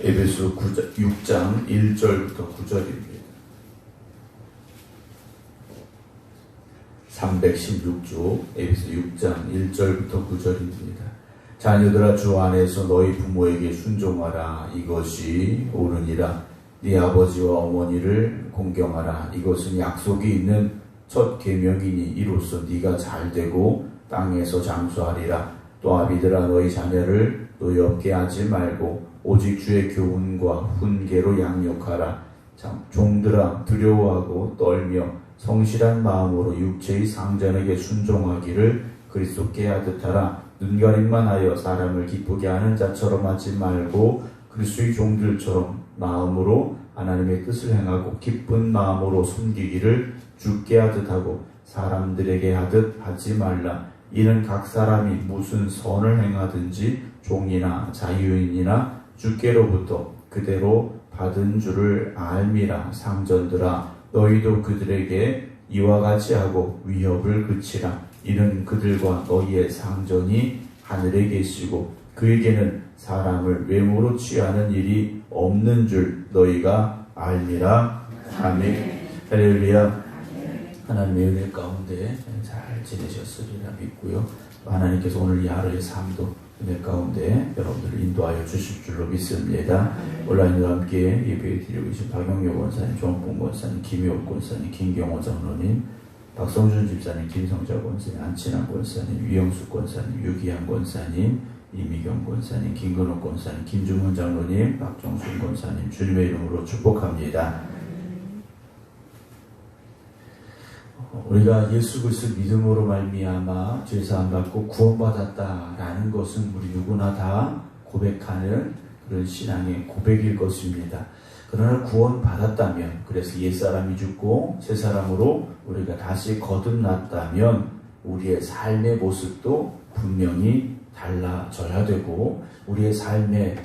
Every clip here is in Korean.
에베소 6장 1절부터 9절입니다. 316조 에베소 6장 1절부터 9절입니다. 자녀들아 주 안에서 너희 부모에게 순종하라 이것이 옳으니라 네 아버지와 어머니를 공경하라 이것은 약속이 있는 첫 계명이니 이로써 네가 잘 되고 땅에서 장수하리라 또 아비들아 너희 자녀를 노엽게 하지 말고 오직 주의 교훈과 훈계로 양육하라. 참 종들아 두려워하고 떨며 성실한 마음으로 육체의 상전에게 순종하기를 그리스도께 하듯 하라. 눈가림만 하여 사람을 기쁘게 하는 자처럼 하지 말고 그리스도의 종들처럼 마음으로 하나님의 뜻을 행하고 기쁜 마음으로 숨기기를 주께 하듯 하고 사람들에게 하듯 하지 말라 이는 각 사람이 무슨 선을 행하든지 종이나 자유인이나 주께로부터 그대로 받은 줄을 알미라 상전들아. 너희도 그들에게 이와 같이 하고 위협을 그치라. 이는 그들과 너희의 상전이 하늘에 계시고 그에게는 사람을 외모로 취하는 일이 없는 줄 너희가 알미라. 아멘. 할렐루야 하나님의 은혜 가운데 잘 지내셨으리라 믿고요 하나님께서 오늘 이 하루의 삶도 은혜 가운데 여러분들을 인도하여 주실 줄로 믿습니다. 온라인으로 함께 예배 드리고 계신 박영효 권사님, 조홍봉 권사님, 김효옥 권사님, 김경호 장로님, 박성준 집사님, 김성자 권사님, 안친환 권사님, 위영수 권사님, 유기한 권사님, 이미경 권사님, 김근호 권사님, 김중훈 장로님, 박정순 권사님, 주님의 이름으로 축복합니다. 우리가 예수 그리스도 믿음으로 말미암아 죄사함 받고 구원받았다라는 것은 우리 누구나 다 고백하는 그런 신앙의 고백일 것입니다. 그러나 구원받았다면 그래서 옛사람이 죽고 새 사람으로 우리가 다시 거듭났다면 우리의 삶의 모습도 분명히 달라져야 되고 우리의 삶의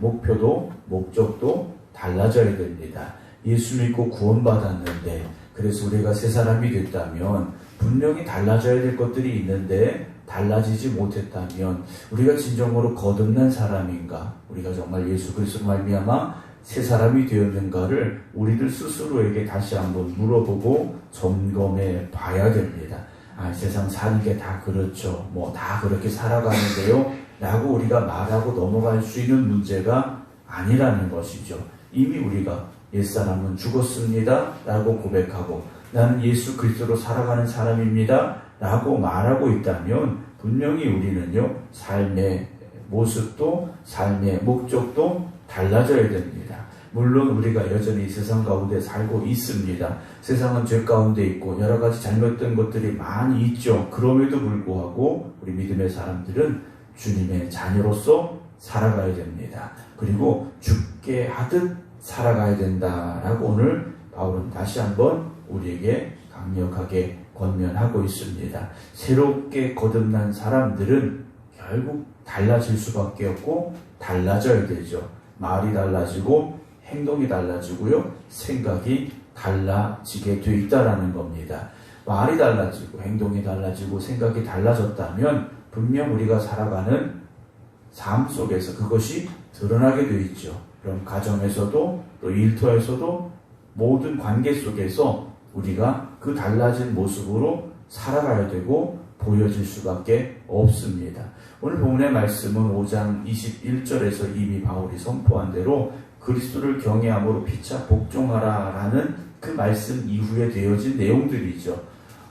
목표도 목적도 달라져야 됩니다. 예수 믿고 구원받았는데 그래서 우리가 새 사람이 됐다면 분명히 달라져야 될 것들이 있는데 달라지지 못했다면 우리가 진정으로 거듭난 사람인가? 우리가 정말 예수 그리스도 말미암아 새 사람이 되었는가를 우리들 스스로에게 다시 한번 물어보고 점검해 봐야 됩니다. 아, 세상 사는 게 다 그렇죠. 뭐 다 그렇게 살아가는데요. 라고 우리가 말하고 넘어갈 수 있는 문제가 아니라는 것이죠. 이미 우리가 옛사람은 죽었습니다. 라고 고백하고 나는 예수 그리스도로 살아가는 사람입니다. 라고 말하고 있다면 분명히 우리는요, 삶의 모습도 삶의 목적도 달라져야 됩니다. 물론 우리가 여전히 세상 가운데 살고 있습니다. 세상은 죄 가운데 있고 여러 가지 잘못된 것들이 많이 있죠. 그럼에도 불구하고 우리 믿음의 사람들은 주님의 자녀로서 살아가야 됩니다. 그리고 죽게 하듯 살아가야 된다라고 오늘 바울은 다시 한번 우리에게 강력하게 권면하고 있습니다. 새롭게 거듭난 사람들은 결국 달라질 수밖에 없고 달라져야 되죠. 말이 달라지고 행동이 달라지고요. 생각이 달라지게 돼 있다라는 겁니다. 말이 달라지고 행동이 달라지고 생각이 달라졌다면 분명 우리가 살아가는 삶 속에서 그것이 드러나게 돼 있죠. 그럼 가정에서도 또 일터에서도 모든 관계 속에서 우리가 그 달라진 모습으로 살아가야 되고 보여질 수밖에 없습니다. 오늘 본문의 말씀은 5장 21절에서 이미 바울이 선포한 대로 그리스도를 경외함으로 피차 복종하라라는 그 말씀 이후에 되어진 내용들이죠.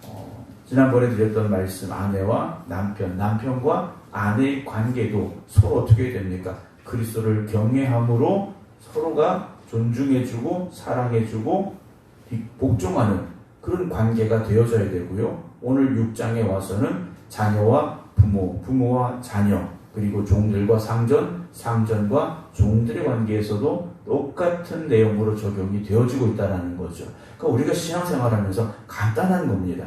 어, 지난번에 드렸던 말씀 아내와 남편, 남편과 아내의 관계도 서로 어떻게 됩니까? 그리스도를 경외함으로 서로가 존중해주고 사랑해주고 복종하는 그런 관계가 되어져야 되고요. 오늘 6장에 와서는 자녀와 부모, 부모와 자녀, 그리고 종들과 상전, 상전과 종들의 관계에서도 똑같은 내용으로 적용이 되어지고 있다는 거죠. 그러니까 우리가 신앙생활 하면서 간단한 겁니다.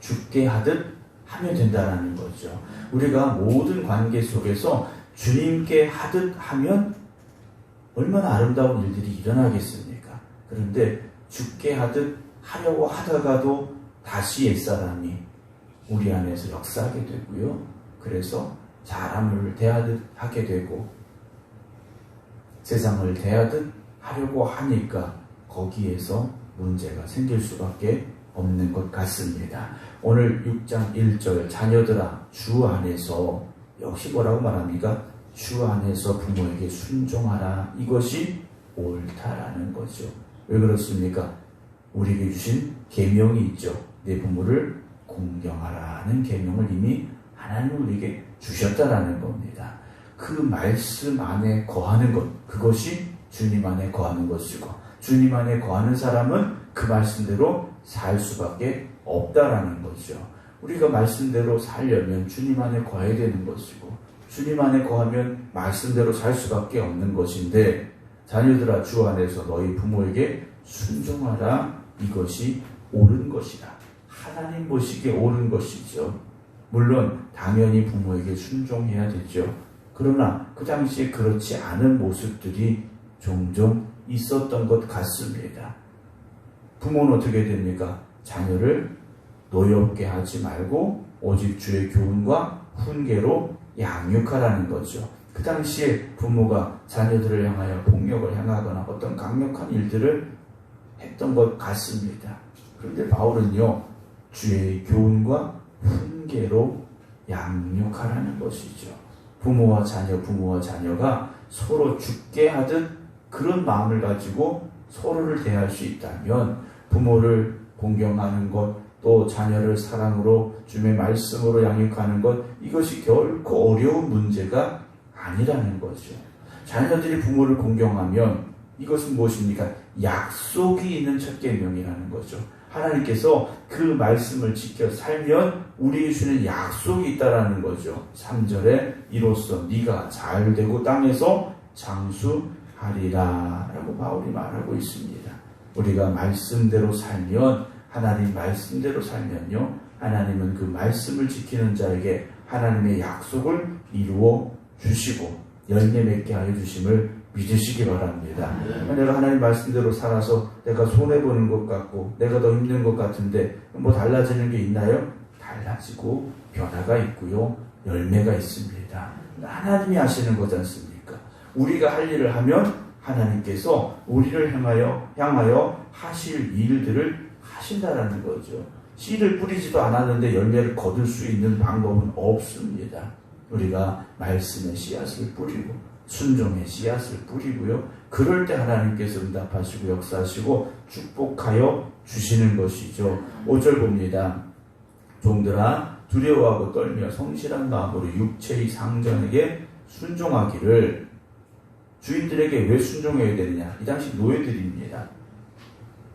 죽게 하듯 하면 된다는 거죠. 우리가 모든 관계 속에서 주님께 하듯 하면 얼마나 아름다운 일들이 일어나겠습니까? 그런데 죽게 하듯 하려고 하다가도 다시 옛사람이 우리 안에서 역사하게 되고요. 그래서 사람을 대하듯 하게 되고 세상을 대하듯 하려고 하니까 거기에서 문제가 생길 수밖에 없는 것 같습니다. 오늘 6장 1절 자녀들아 주 안에서 역시 뭐라고 말합니까? 주 안에서 부모에게 순종하라 이것이 옳다라는 거죠. 왜 그렇습니까? 우리에게 주신 계명이 있죠. 내 부모를 공경하라는 계명을 이미 하나님 우리에게 주셨다라는 겁니다. 그 말씀 안에 거하는 것 그것이 주님 안에 거하는 것이고 주님 안에 거하는 사람은 그 말씀대로 살 수밖에 없다라는 거죠. 우리가 말씀대로 살려면 주님 안에 거해야 되는 것이고 주님 안에 거하면 말씀대로 살 수밖에 없는 것인데 자녀들아 주 안에서 너희 부모에게 순종하라 이것이 옳은 것이다. 하나님 보시기에 옳은 것이죠. 물론 당연히 부모에게 순종해야 되죠. 그러나 그 당시에 그렇지 않은 모습들이 종종 있었던 것 같습니다. 부모는 어떻게 됩니까? 자녀를 노엽게 하지 말고 오직 주의 교훈과 훈계로 양육하라는 거죠. 그 당시에 부모가 자녀들을 향하여 폭력을 행하거나 어떤 강력한 일들을 했던 것 같습니다. 그런데 바울은요, 주의 교훈과 훈계로 양육하라는 것이죠. 부모와 자녀, 부모와 자녀가 서로 죽게 하듯 그런 마음을 가지고 서로를 대할 수 있다면 부모를 공경하는 것, 또 자녀를 사랑으로 주의 말씀으로 양육하는 것, 이것이 결코 어려운 문제가 아니라는 거죠. 자녀들이 부모를 공경하면 이것은 무엇입니까? 약속이 있는 첫 계명이라는 거죠. 하나님께서 그 말씀을 지켜 살면 우리에게 주는 약속이 있다라는 거죠. 3절에 이로써 네가 잘 되고 땅에서 장수하리라라고 바울이 말하고 있습니다. 우리가 말씀대로 살면 하나님 말씀대로 살면요. 하나님은 그 말씀을 지키는 자에게 하나님의 약속을 이루어 주시고 열매 맺게 하여 주심을 믿으시기 바랍니다. 내가 하나님 말씀대로 살아서 내가 손해보는 것 같고 내가 더 힘든 것 같은데 뭐 달라지는 게 있나요? 달라지고 변화가 있고요. 열매가 있습니다. 하나님이 하시는 거지 않습니까? 우리가 할 일을 하면 하나님께서 우리를 향하여 향하여 하실 일들을 하신다라는 거죠. 씨를 뿌리지도 않았는데 열매를 거둘 수 있는 방법은 없습니다. 우리가 말씀의 씨앗을 뿌리고 순종의 씨앗을 뿌리고요. 그럴 때 하나님께서 응답하시고 역사하시고 축복하여 주시는 것이죠. 5절 봅니다. 종들아 두려워하고 떨며 성실한 마음으로 육체의 상전에게 순종하기를 주인들에게 왜 순종해야 되느냐? 이 당시 노예들입니다.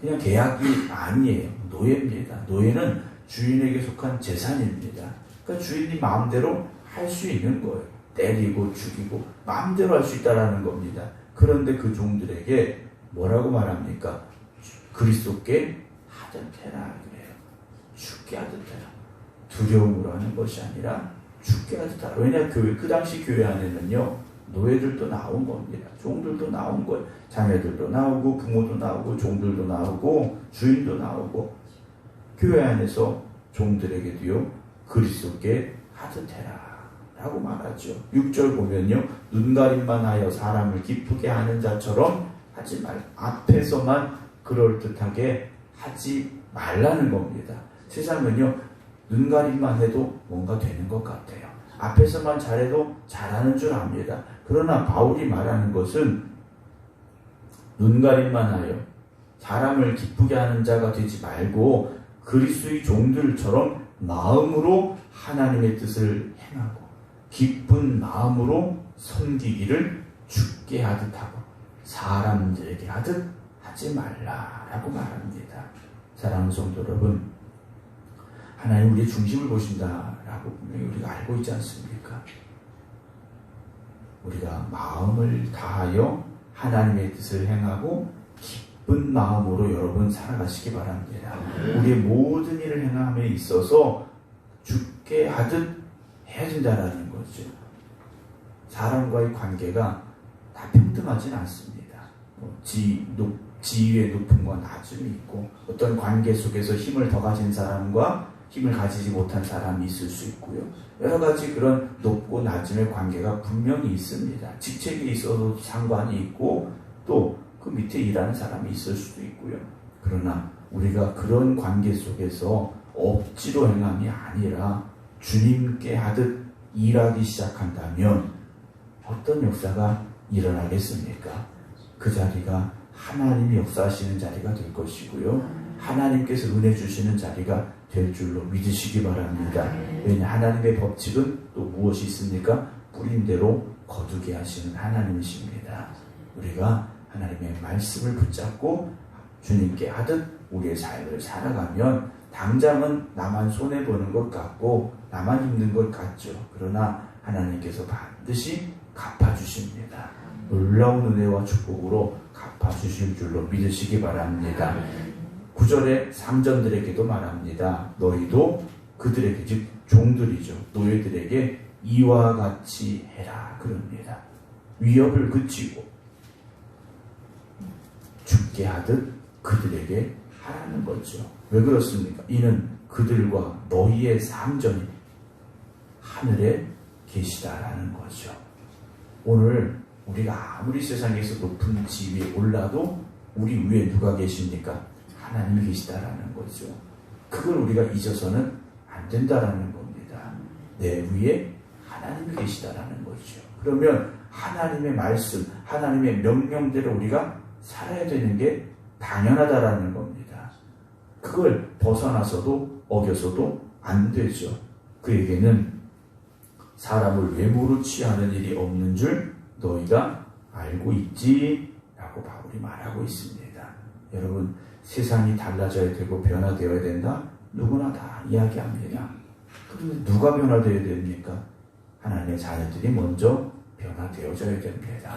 그냥 계약이 아니에요. 노예입니다. 노예는 주인에게 속한 재산입니다. 그러니까 주인이 마음대로 할 수 있는 거예요. 때리고 죽이고 마음대로 할 수 있다라는 겁니다. 그런데 그 종들에게 뭐라고 말합니까? 그리스도께 하듯해라 그래요. 죽게 하듯해라. 두려움으로 하는 것이 아니라 죽게 하듯하라. 왜냐 교회 그 당시 교회 안에는요 노예들도 나온 겁니다. 종들도 나온 거예요. 자녀들도 나오고 부모도 나오고 종들도 나오고 주인도 나오고 교회 안에서 종들에게도요 그리스도께 하듯해라. 라고 말하죠. 6절 보면요. 눈 가림만 하여 사람을 기쁘게 하는 자처럼 하지 말. 앞에서만 그럴듯하게 하지 말라는 겁니다. 세상은요. 눈 가림만 해도 뭔가 되는 것 같아요. 앞에서만 잘해도 잘하는 줄 압니다. 그러나 바울이 말하는 것은 눈 가림만 하여 사람을 기쁘게 하는 자가 되지 말고 그리스의 종들처럼 마음으로 하나님의 뜻을 행하고 기쁜 마음으로 섬기기를 죽게 하듯 하고 사람들에게 하듯 하지 말라라고 말합니다. 사랑하는 성도 여러분, 하나님 우리의 중심을 보신다라고 분명히 우리가 알고 있지 않습니까? 우리가 마음을 다하여 하나님의 뜻을 행하고 기쁜 마음으로 여러분 살아가시기 바랍니다. 우리의 모든 일을 행함에 있어서 죽게 하듯 해야 된다라는 거죠. 사람과의 관계가 다 평등하진 않습니다. 뭐 지, 높, 지위의 높음과 낮음이 있고 어떤 관계 속에서 힘을 더 가진 사람과 힘을 가지지 못한 사람이 있을 수 있고요. 여러 가지 그런 높고 낮음의 관계가 분명히 있습니다. 직책에 있어도 상관이 있고 또 그 밑에 일하는 사람이 있을 수도 있고요. 그러나 우리가 그런 관계 속에서 억지로 행함이 아니라 주님께 하듯 일하기 시작한다면 어떤 역사가 일어나겠습니까? 그 자리가 하나님이 역사하시는 자리가 될 것이고요. 하나님께서 은혜 주시는 자리가 될 줄로 믿으시기 바랍니다. 왜냐 하나님의 법칙은 또 무엇이 있습니까? 뿌린 대로 거두게 하시는 하나님이십니다. 우리가 하나님의 말씀을 붙잡고 주님께 하듯 우리의 삶을 살아가면 당장은 나만 손해 보는 것 같고 나만 힘든 것 같죠. 그러나 하나님께서 반드시 갚아 주십니다. 놀라운 은혜와 축복으로 갚아 주실 줄로 믿으시기 바랍니다. 9절에 상전들에게도 말합니다. 너희도 그들에게 즉 종들이죠. 노예들에게 이와 같이 해라 그럽니다. 위협을 그치고 죽게 하듯 그들에게 하라는 거죠. 왜 그렇습니까? 이는 그들과 너희의 상전이 하늘에 계시다라는 거죠. 오늘 우리가 아무리 세상에서 높은 지위에 올라도 우리 위에 누가 계십니까? 하나님이 계시다라는 거죠. 그걸 우리가 잊어서는 안 된다라는 겁니다. 내 위에 하나님이 계시다라는 거죠. 그러면 하나님의 말씀, 하나님의 명령대로 우리가 살아야 되는 게 당연하다라는 겁니다. 그걸 벗어나서도 어겨서도 안 되죠. 그에게는 사람을 외모로 취하는 일이 없는 줄 너희가 알고 있지? 라고 바울이 말하고 있습니다. 여러분, 세상이 달라져야 되고 변화되어야 된다? 누구나 다 이야기합니다. 그런데 누가 변화되어야 됩니까? 하나님의 자녀들이 먼저 변화되어져야 됩니다.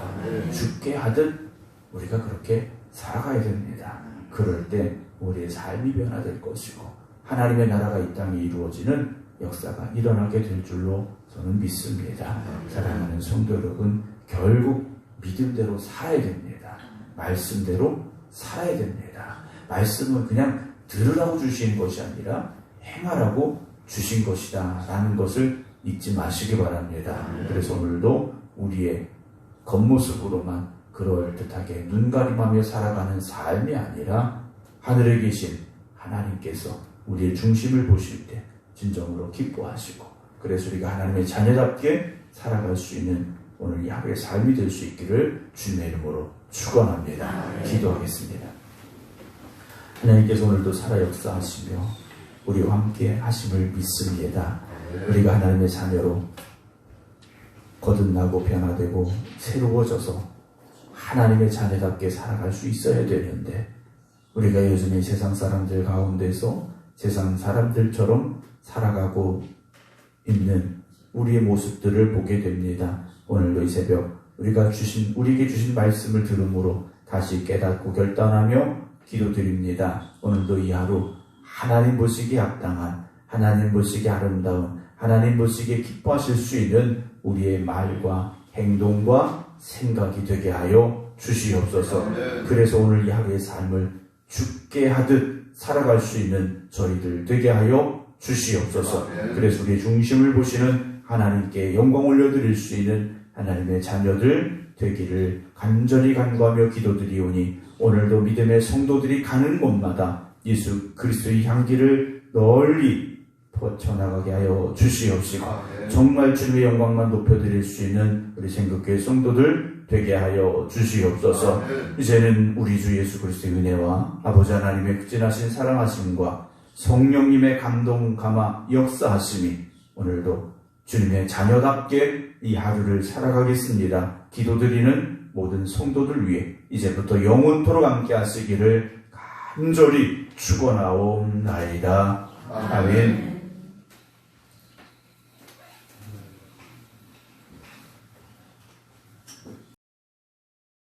죽게 하듯 우리가 그렇게 살아가야 됩니다. 그럴 때 우리의 삶이 변화될 것이고 하나님의 나라가 이 땅에 이루어지는 역사가 일어나게 될 줄로 저는 믿습니다. 사랑하는 성도 여러분, 결국 믿음대로 살아야 됩니다. 말씀대로 살아야 됩니다. 말씀은 그냥 들으라고 주신 것이 아니라 행하라고 주신 것이다. 라는 것을 잊지 마시기 바랍니다. 그래서 오늘도 우리의 겉모습으로만 그럴듯하게 눈가림하며 살아가는 삶이 아니라 하늘에 계신 하나님께서 우리의 중심을 보실 때 진정으로 기뻐하시고 그래서 우리가 하나님의 자녀답게 살아갈 수 있는 오늘 이 하루의 삶이 될 수 있기를 주님의 이름으로 축원합니다. 기도하겠습니다. 하나님께서 오늘도 살아 역사하시며 우리와 함께 하심을 믿습니다. 우리가 하나님의 자녀로 거듭나고 변화되고 새로워져서 하나님의 자녀답게 살아갈 수 있어야 되는데 우리가 요즘에 세상 사람들 가운데서 세상 사람들처럼 살아가고 있는 우리의 모습들을 보게 됩니다. 오늘도 이 새벽 우리가 주신 우리에게 주신 말씀을 들음으로 다시 깨닫고 결단하며 기도드립니다. 오늘도 이 하루 하나님 보시기에 합당한 하나님 보시기에 아름다운 하나님 보시기에 기뻐하실 수 있는 우리의 말과 행동과 생각이 되게 하여 주시옵소서. 그래서 오늘 이 하루의 삶을 죽게 하듯 살아갈 수 있는 저희들 되게 하여 주시옵소서. 그래서 우리의 중심을 보시는 하나님께 영광 올려드릴 수 있는 하나님의 자녀들 되기를 간절히 간구하며 기도드리오니 오늘도 믿음의 성도들이 가는 곳마다 예수 그리스도의 향기를 널리 퍼쳐나가게 하여 주시옵시고 정말 주님의 영광만 높여드릴 수 있는 우리 생각교회 성도들 되게 하여 주시옵소서 이제는 우리 주 예수 그리스도의 은혜와 아버지 하나님의 극진하신 사랑하심과 성령님의 감동 감화 역사하심이 오늘도 주님의 자녀답게 이 하루를 살아가겠습니다. 기도드리는 모든 성도들 위해 이제부터 영원토록 함께 하시기를 간절히 축원하옵나이다. 아멘.